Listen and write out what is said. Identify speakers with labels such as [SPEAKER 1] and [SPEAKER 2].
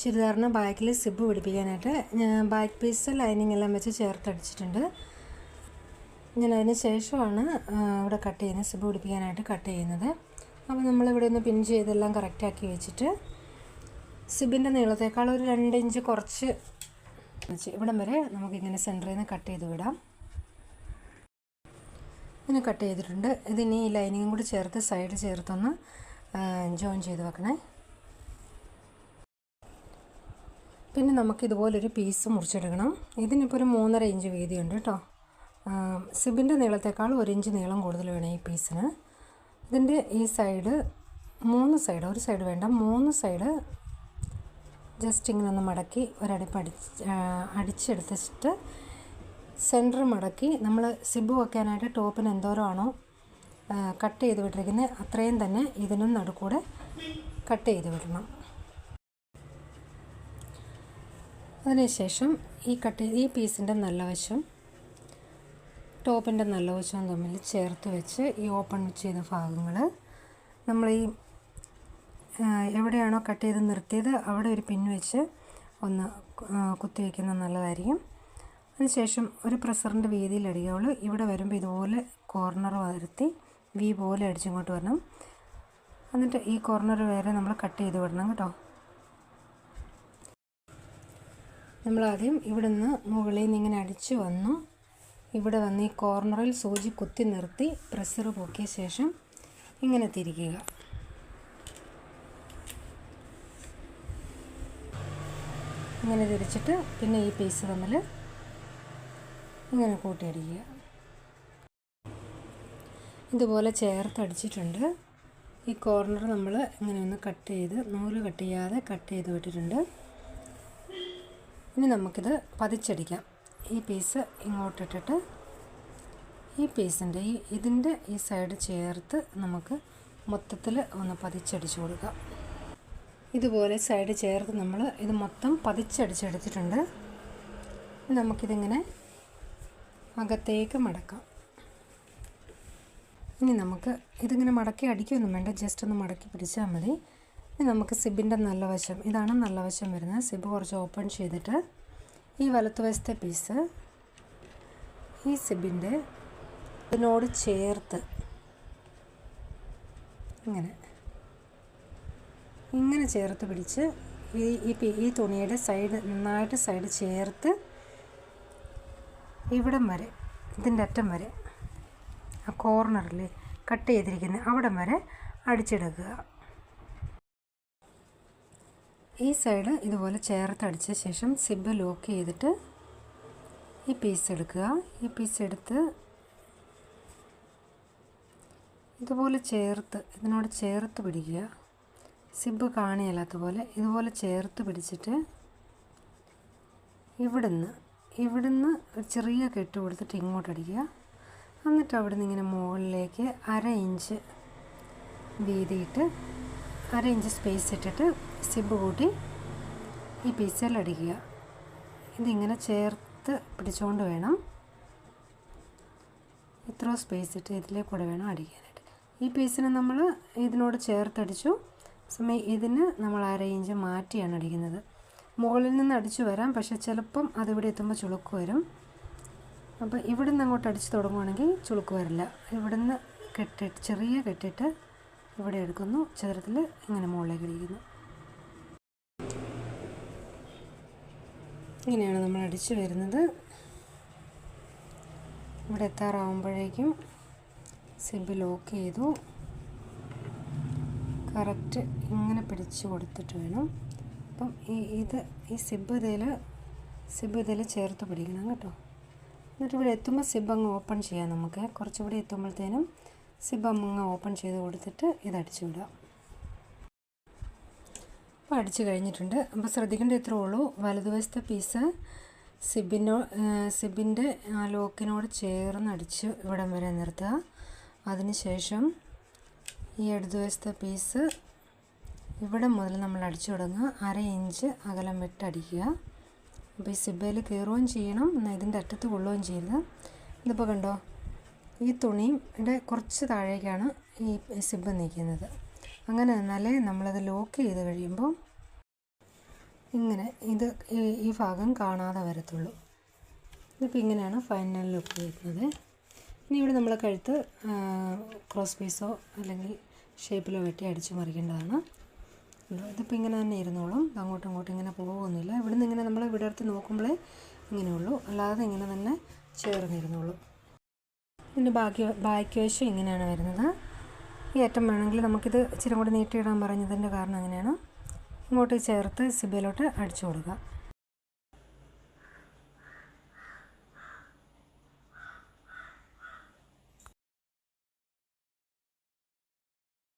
[SPEAKER 1] ചുരിദാറിന് ബാക്കിൽ സിബ് പിടിപ്പിക്കാനായിട്ട് ഞാൻ back piece lining എല്ലാം വെച്ച് ചേർത്തടിച്ചിട്ടുണ്ട്. ഞാൻ അതിന് ശേഷമാണ് ഇവിടെ കട്ട് ചെയ്യുന്നത് സിബ് പിടിപ്പിക്കാനായിട്ട് കട്ട് ചെയ്യുന്നത്. അപ്പോൾ നമ്മളിവിടെ ഒന്ന് പിൻ ചെയ്തെല്ലാം കറക്റ്റാക്കി വെച്ചിട്ട് സിബിന്റെ നീളത്തേക്കാൾ ഒരു രണ്ട് ഇഞ്ച് കുറച്ച് ഇവിടം വരെ നമുക്കിങ്ങനെ സെന്ററിൽ നിന്ന് കട്ട് ചെയ്ത് വിടാം. ഇങ്ങനെ കട്ട് ചെയ്തിട്ടുണ്ട്. ഇതിനി ഈ ലൈനിങ്ങും കൂടി ചേർത്ത് സൈഡ് ചേർത്തൊന്ന് ജോയിൻ ചെയ്ത് വെക്കണേ. പിന്നെ നമുക്ക് ഇതുപോലൊരു പീസ് മുറിച്ചെടുക്കണം. ഇതിനിപ്പോൾ ഒരു മൂന്നര ഇഞ്ച് വീതിയുണ്ട് കേട്ടോ സിബിന്റെ നീളത്തേക്കാൾ ഒരു ഇഞ്ച് നീളം കൂടുതൽ വേണം ഈ പീസിന് ഇതിന്റെ ഈ സൈഡ് മൂന്ന് സൈഡ് ഒരു സൈഡ് വേണ്ട മൂന്ന് സൈഡ് ജസ്റ്റ് ഇങ്ങനെ ഒന്ന് മടക്കി ഒരടിപ്പ് അടിച്ച് അടിച്ചെടുത്തിട്ട് സെന്റർ മടക്കി നമ്മൾ സിബ് വയ്ക്കാനായിട്ട് ടോപ്പിന് എന്തോരമാണോ കട്ട് ചെയ്ത് വിട്ടിരിക്കുന്നത് അത്രയും തന്നെ ഇതിനും നടുക്കൂടെ കട്ട് ചെയ്ത് വിടണം. അതിനുശേഷം ഈ കട്ട് ഈ പീസിന്റെ നല്ല വശം ടോപ്പിന്റെ നല്ല വശവും തമ്മിൽ ചേർത്ത് വെച്ച് ഈ ഓപ്പൺ ചെയ്ത ഭാഗങ്ങൾ. നമ്മൾ ഈ എവിടെയാണോ കട്ട് ചെയ്ത് നിർത്തിയത് അവിടെ ഒരു പിൻ വെച്ച് ഒന്ന് കുത്തി വയ്ക്കുന്നത് നല്ലതായിരിക്കും. അതിനുശേഷം ഒരു പ്രസറിന്റെ വീതിയിൽ അടിക്കുകയുള്ളൂ ഇവിടെ വരുമ്പോൾ ഇതുപോലെ കോർണർ വരുത്തി വി പോലെ അടിച്ചിങ്ങോട്ട് വരണം. എന്നിട്ട് ഈ കോർണർ വരെ നമ്മൾ കട്ട് ചെയ്ത് വിടണം കേട്ടോ. നമ്മളാദ്യം ഇവിടെ നിന്ന് മുകളിൽ നിന്ന് ഇങ്ങനെ അടിച്ചു വന്നു. ഇവിടെ വന്ന് ഈ കോർണറിൽ സൂചി കുത്തി നിർത്തി പ്രഷർ പൊക്കിയ ശേഷം ഇങ്ങനെ തിരിക്കുക. ഇങ്ങനെ തിരിച്ചിട്ട് പിന്നെ ഈ പീസ് തമ്മിൽ ഇങ്ങനെ കൂട്ടിയടിക്കുക. ഇതുപോലെ ചേർത്തടിച്ചിട്ടുണ്ട് ഈ കോർണർ നമ്മൾ ഇങ്ങനെ ഒന്ന് കട്ട് ചെയ്ത് നൂൽ കട്ട് ചെയ്യാതെ കട്ട് ചെയ്ത് വിട്ടിട്ടുണ്ട്. ഇനി നമുക്കിത് പതിച്ചടിക്കാം. ഈ പീസ് ഇങ്ങോട്ടിട്ടിട്ട് ഈ പീസിന്റെ ഈ ഇതിന്റെ ഈ സൈഡ് ചേർത്ത് നമുക്ക് മൊത്തത്തിൽ ഒന്ന് പതിച്ചടിച്ചു കൊടുക്കാം. ഇതുപോലെ സൈഡ് ചേർത്ത് നമ്മൾ ഇത് മൊത്തം പതിച്ചടിച്ചെടുത്തിട്ടുണ്ട്. നമുക്കിതിങ്ങനെ അകത്തേക്ക് മടക്കാം. ഇനി നമുക്ക് ഇതിങ്ങനെ മടക്കി അടിക്കുകയൊന്നും വേണ്ട ജസ്റ്റ് ഒന്ന് മടക്കി പിടിച്ചാൽ മതി. ഇനി നമുക്ക് സിബിന്റെ നല്ല വശം. ഇതാണ് നല്ല വശം വരുന്നത്. സിബ് കുറച്ച് ഓപ്പൺ ചെയ്തിട്ട് ഈ വലത്തുവശത്തെ പീസ് ഈ സിബിന്റെ ഇതിനോട് ചേർത്ത് ഇങ്ങനെ ഇങ്ങനെ ചേർത്ത് പിടിച്ച് ഈ ഈ തുണിയുടെ സൈഡ് നന്നായിട്ട് സൈഡ് ചേർത്ത് ഇവിടം വരെ ഇതിന്റെ അറ്റം വരെ ആ കോർണറിൽ കട്ട് ചെയ്തിരിക്കുന്ന അവിടം വരെ അടിച്ചെടുക്കുക. ഈ സൈഡ് ഇതുപോലെ ചേർത്ത് അടിച്ച ശേഷം സിബ് ലോക്ക് ചെയ്തിട്ട് ഈ പീസ് എടുക്കുക. ഈ പീസ് എടുത്ത് ഇതുപോലെ ചേർത്ത് ഇതിനോട് ചേർത്ത് പിടിക്കുക. സിബ് കാണിയല്ലാത്ത പോലെ ഇതുപോലെ ചേർത്ത് പിടിച്ചിട്ട് ഇവിടുന്ന് ഇവിടുന്ന് ഒരു ചെറിയ കെട്ട് കൊടുത്തിട്ട് ഇങ്ങോട്ട് അടിക്കുക. എന്നിട്ട് അവിടുന്ന് ഇങ്ങനെ മുകളിലേക്ക് അര ഇഞ്ച് വീതിയിട്ട് അര ഇഞ്ച് സ്പേസ് ഇട്ടിട്ട് സിബ് കൂട്ടി ഈ പീസിൽ അടിക്കുക. ഇതിങ്ങനെ ചേർത്ത് പിടിച്ചുകൊണ്ട് വേണം. ഇത്ര സ്പേസ് ഇട്ട് ഇതിലേ കൂടെ വേണം അടിക്കാനായിട്ട്. ഈ പീസിന് നമ്മൾ ഇതിനോട് ചേർത്തടിച്ചു. സമയം ഇതിന് നമ്മൾ അര ഇഞ്ച് മാറ്റിയാണ് അടിക്കുന്നത്. മുകളിൽ നിന്ന് അടിച്ചു വരാം. പക്ഷെ ചിലപ്പം അതിവിടെ എത്തുമ്പോൾ ചുളുക്ക് വരും. അപ്പോൾ ഇവിടെ നിന്ന് അങ്ങോട്ട് അടിച്ച് തുടങ്ങുവാണെങ്കിൽ ചുളുക്ക് വരില്ല. ഇവിടുന്ന് കെട്ടിട്ട് ചെറിയ കെട്ടിട്ട് ഇവിടെ എടുക്കുന്നു. ചിത്രത്തിൽ ഇങ്ങനെ മുകളിലേക്ക് അടിക്കുന്നു ഇങ്ങനെയാണ് നമ്മൾ അടിച്ചു വരുന്നത്. ഇവിടെ എത്താറാവുമ്പോഴേക്കും സിബ് ലോക്ക് ചെയ്തു. കറക്റ്റ് ഇങ്ങനെ പിടിച്ച് കൊടുത്തിട്ട് വേണം. അപ്പം ഈ ഇത് ഈ സിബ് ഇതിൽ സിബ് ഇതിൽ ചേർത്ത് പിടിക്കണം കേട്ടോ. എന്നിട്ട് ഇവിടെ എത്തുമ്പോൾ സിബ് അങ്ങ് ഓപ്പൺ ചെയ്യാം നമുക്ക്. കുറച്ചുകൂടി എത്തുമ്പോഴത്തേനും സിബ് അങ്ങ് ഓപ്പൺ ചെയ്ത് കൊടുത്തിട്ട് ഇത് അടിച്ചു വിടാം. അപ്പോൾ അടിച്ചു കഴിഞ്ഞിട്ടുണ്ട്. അപ്പോൾ ശ്രദ്ധിക്കേണ്ട ഇത്രേ ഉള്ളൂ. വലതുവശത്തെ പീസ് സിബിനോ സിബിന്റെ ലോക്കിനോട് ചേർന്ന് അടിച്ച് ഇവിടം വരെ നിർത്തുക. അതിനുശേഷം ഈ ഇടതുവശത്തെ പീസ് ഇവിടെ മുതൽ നമ്മൾ അടിച്ചു തുടങ്ങുക. അര ഇഞ്ച് അകലം വിട്ട് അടിക്കുക അപ്പോൾ ഈ സിബയിൽ കയറുകയും ചെയ്യണം. എന്നാൽ ഇതിന്റെ അറ്റത്ത് കൊള്ളുകയും ചെയ്യരുത്. ഇതിപ്പോൾ കണ്ടോ? ഈ തുണിയുടെ കുറച്ച് താഴേക്കാണ് ഈ സിബ് നിൽക്കുന്നത്. അങ്ങനെ നിന്നാലേ നമ്മളത് ലോക്ക് ചെയ്ത് കഴിയുമ്പോൾ ഇങ്ങനെ ഇത് ഈ- ഭാഗം കാണാതെ വരത്തുള്ളൂ. ഇതിപ്പോൾ ഇങ്ങനെയാണ് ഫൈനൽ ലുക്ക് വരുന്നത്. ഇനി ഇവിടെ നമ്മൾ കഴുത്ത് ക്രോസ് പീസോ അല്ലെങ്കിൽ ഷേപ്പിലോ വെട്ടി അടിച്ചു മറിക്കേണ്ടതാണ്? ഇതിപ്പോൾ ഇങ്ങനെ തന്നെ ഇരുന്നോളും. അങ്ങോട്ടും ഇങ്ങോട്ടും ഇങ്ങനെ പോകുന്നില്ല. ഇവിടെ നിന്ന് ഇങ്ങനെ നമ്മൾ ഇവിടെ അടുത്ത് നോക്കുമ്പോഴേ ഇങ്ങനെയുള്ളൂ അല്ലാതെ ഇങ്ങനെ തന്നെ ചേർന്നിരുന്നുള്ളൂ ഇതിന്റെ ബാക്കി ബാക്ക് വശം ഇങ്ങനെയാണ് വരുന്നത്. ഈ അറ്റം വേണമെങ്കിൽ നമുക്കിത് ഇച്ചിരി കൂടി നീട്ടിയിടാൻ പറഞ്ഞതിന്റെ കാരണം അങ്ങനെയാണ്. ഇങ്ങോട്ട് ചേർത്ത് സിബയിലോട്ട് അടിച്ചു കൊടുക്കുക.